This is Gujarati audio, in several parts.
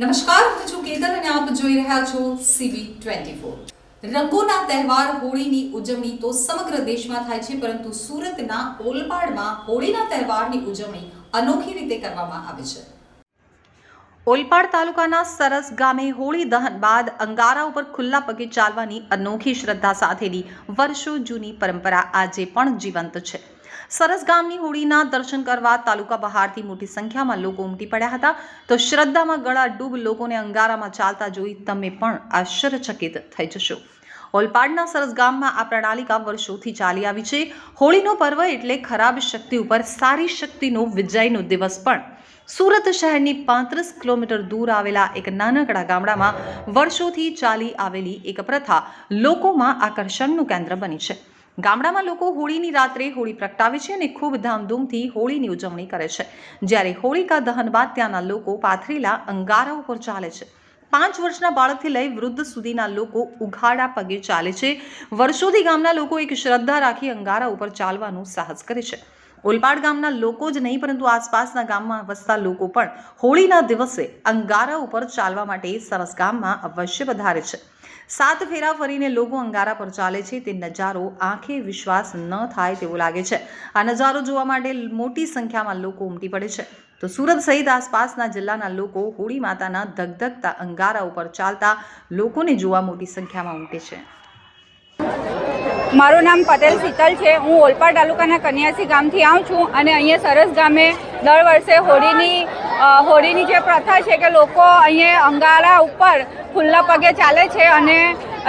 નમસ્કાર, હું છું કેતન અને આપ જોઈ રહ્યા છો સીબી ટ્વેન્ટી ફોર રંગોના તહેવાર હોળીની ઉજવણી તો સમગ્ર દેશમાં થાય છે, પરંતુ સુરતના ઓલપાડમાં હોળીના તહેવારની ઉજવણી અનોખી રીતે કરવામાં આવે છે. ઓલપાડ તાલુકાના સરસ ગામે હોળી દહન બાદ અંગારા ઉપર ખુલ્લા પગે ચાલવાની અનોખી શ્રદ્ધા સાથેની વર્ષો જૂની પરંપરા આજે પણ જીવંત છે. સરસ ગામની હોળીના દર્શન કરવા તાલુકા બહારથી મોટી સંખ્યામાં લોકો ઉમટી પડ્યા હતા. તો શ્રદ્ધામાં ગળા ડૂબ લોકોને અંગારામાં ચાલતા જોઈ તમે પણ આશ્ચર્યચકિત થઈ જશો. ઓલપાડના સરસ ગામમાં આ પ્રણાલિકા વર્ષોથી ચાલી આવી છે. હોળીનો પર્વ એટલે ખરાબ શક્તિ ઉપર સારી શક્તિનો વિજયનો દિવસ પણ. સુરત શહેરની પાંત્રીસ કિલોમીટર દૂર આવેલા એક નાનકડા ગામડામાં વર્ષોથી ચાલી આવેલી એક પ્રથા લોકોમાં આકર્ષણનું કેન્દ્ર બની છે. ગામડામાં લોકો હોળીની રાત્રે હોળી પ્રગટાવે છે અને ખૂબ ધામધૂમથી હોળીની ઉજવણી કરે છે. જ્યારે હોળિકા દહન બાદ ત્યાંના લોકો પાથરેલા અંગારા ઉપર ચાલે છે. પાંચ વર્ષના બાળકથી લઈ વૃદ્ધ સુધીના લોકો ઉઘાડા પગે ચાલે છે. વર્ષોથી ગામના લોકો એક શ્રદ્ધા રાખી અંગારા ઉપર ચાલવાનું સાહસ કરે છે. ઓલપાડ ગામના લોકો જ નહીં, પરંતુ આસપાસના ગામમાં વસતા લોકો પણ હોળીના દિવસે અંગારા ઉપર ચાલવા માટે સરસ ગામમાં અવશ્ય વધારે છે. સાત ફેરા ફરીને લોકો અંગારા પર ચાલે છે, તે નજારો આંખે વિશ્વાસ ન થાય તેવો લાગે છે. આ નજારો જોવા માટે મોટી સંખ્યામાં લોકો ઉમટી પડે છે. તો સુરત સહિત આસપાસના જિલ્લાના લોકો હોળી માતાના ધગધગતા અંગારા ઉપર ચાલતા લોકોને જોવા મોટી સંખ્યામાં ઉમટે છે. મારું નામ પટેલ શીતલ છે. હું ઓલપાડ તાલુકાના કન્યાસી ગામથી આવું છું અને અહીંયા સરસ ગામે દર વર્ષે હોળીની હોળીની જે પ્રથા છે કે લોકો અહીંયા અંગારા ઉપર ખુલ્લા પગે ચાલે છે અને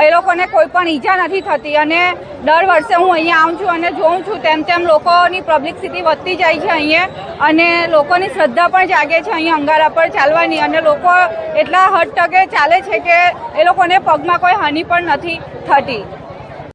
એ લોકોને કોઈ પણ ઈજા નથી થતી. અને દર વર્ષે હું અહીંયા આવું છું અને જોઉં છું તેમ તેમ લોકોની પબ્લિકસિટી વધતી જાય છે અહીંયા અને લોકોની શ્રદ્ધા પણ જાગે છે અહીંયા અંગારા પર ચાલવાની અને લોકો એટલા હદ ટકે ચાલે છે કે એ લોકોને પગમાં કોઈ હાનિ પણ નથી થતી.